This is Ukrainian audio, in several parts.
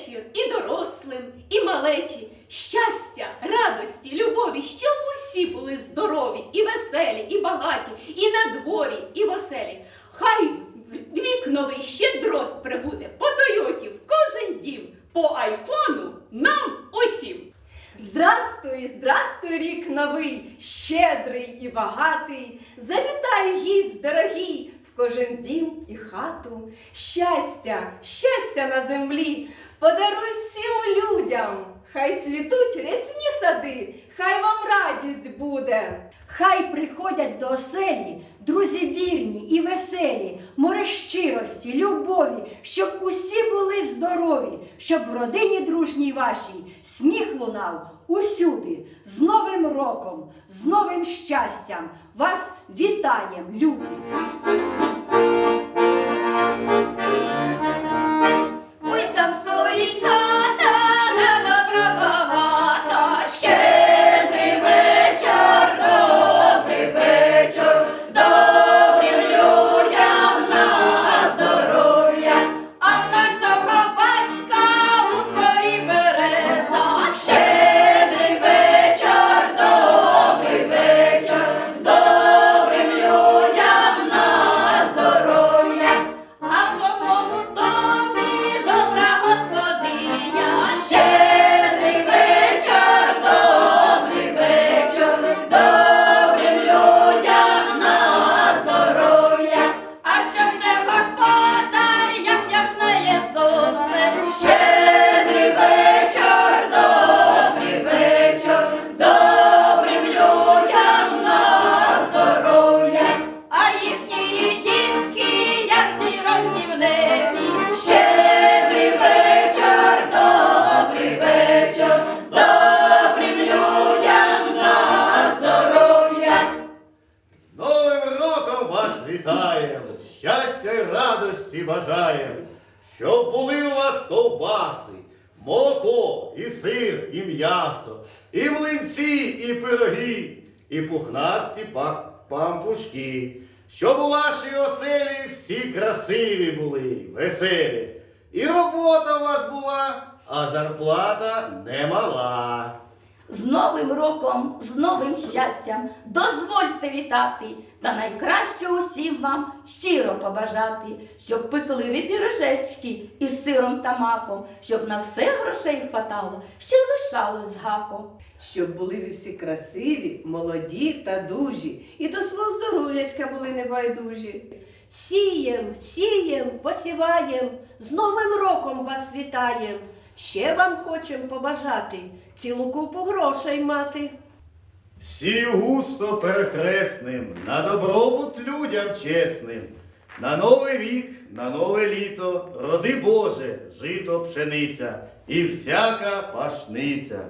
вечір і дорослим, і малечі. Щастя, радості, любові, щоб усі були здорові і веселі, і багаті, і на дворі, і в оселі. Хай вік новий щедрот прибуде по Тойоті в кожен дім, по айфону нам усім. Здрастуй, здрастуй, рік новий, щедрий і багатий. Завітай гість дорогий в кожен дім і хату. Щастя, щастя на землі, подаруй всім людям. Хай цвітуть рясні сади, хай вам радість буде. Хай приходять до оселі друзі вірні і веселі, море щирості, любові, щоб усі були здорові, щоб в родині дружній вашій сміх лунав усюди, з Новим роком, з новим щастям. Вас вітаєм, люди! Щоб у вашій оселі всі красиві були, веселі, і робота у вас була, а зарплата немала. З Новим роком, з новим щастям, дозвольте вітати, та найкраще усім вам щиро побажати, щоб пекливі пірожечки із сиром та маком, щоб на все грошей хватало, ще лишалось з гаком. Щоб були ви всі красиві, молоді та дужі, і до свого здоров'ячка були небайдужі. Сієм, сієм, посіваєм, з Новим роком вас вітаєм. Ще вам хочем побажати цілу купу грошей мати. Сію густо перехресним, на добробут людям чесним, на новий вік, на нове літо, роди Боже, жито пшениця і всяка пашниця.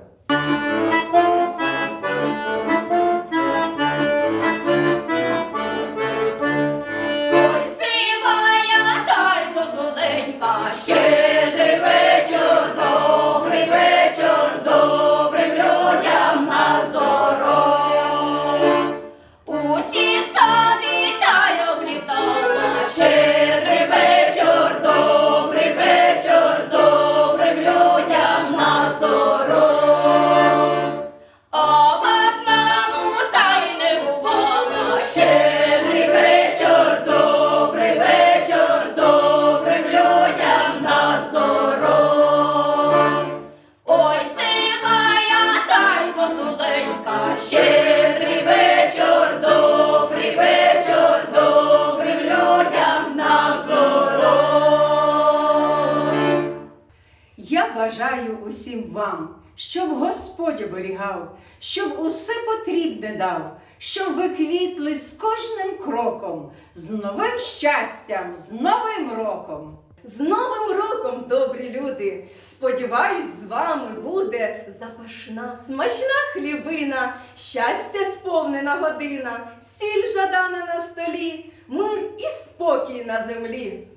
Вам, щоб Господь оберігав, щоб усе потрібне дав, щоб ви квітли з кожним кроком, з новим щастям, з новим роком. З Новим роком, добрі люди! Сподіваюсь, з вами буде запашна, смачна хлібина, щастя сповнена година, сіль жадана на столі, мир і спокій на землі.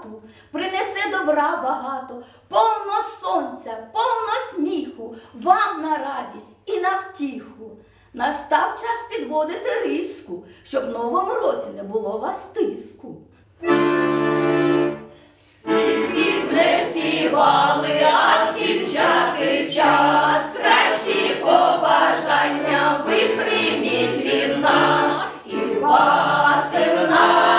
Хату принесе добра багато, повно сонця, повно сміху, вам на радість і на втіху. Настав час підводити риску, щоб в новому році не було вас тиску. Б не співали, а кінчати час, кращі побажання ви прийміть від нас, і вас, і в нас,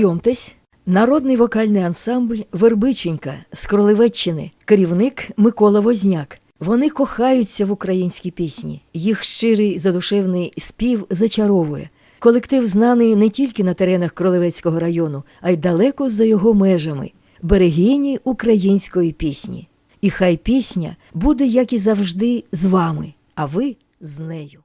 Знайомтесь, народний вокальний ансамбль Вербиченька з Кролевеччини, керівник Микола Возняк. Вони кохаються в українській пісні. Їх щирий задушевний спів зачаровує. Колектив знаний не тільки на теренах Кролевецького району, а й далеко за його межами. Берегині української пісні. І хай пісня буде, як і завжди, з вами, а ви з нею.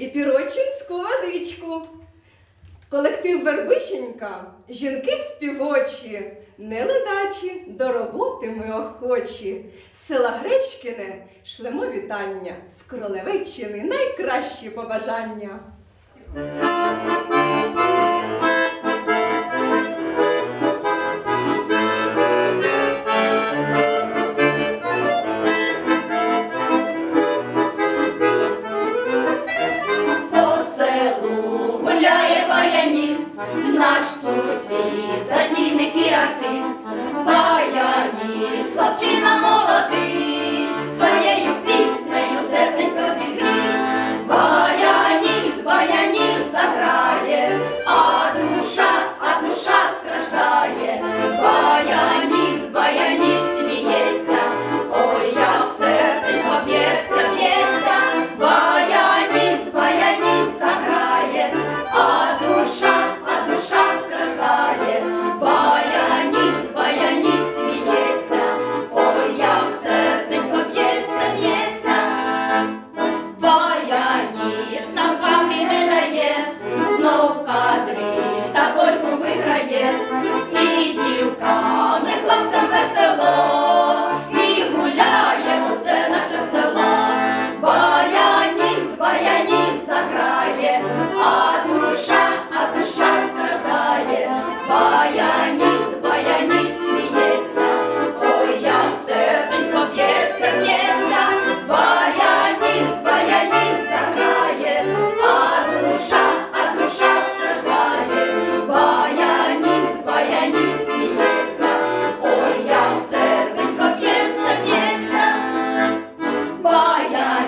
І пірочинську водичку. Колектив Вербиченька, жінки співочі, не ледачі, до роботи ми охочі. Села Гречкине шлемо вітання, з кролевеччини найкращі побажання. Lord.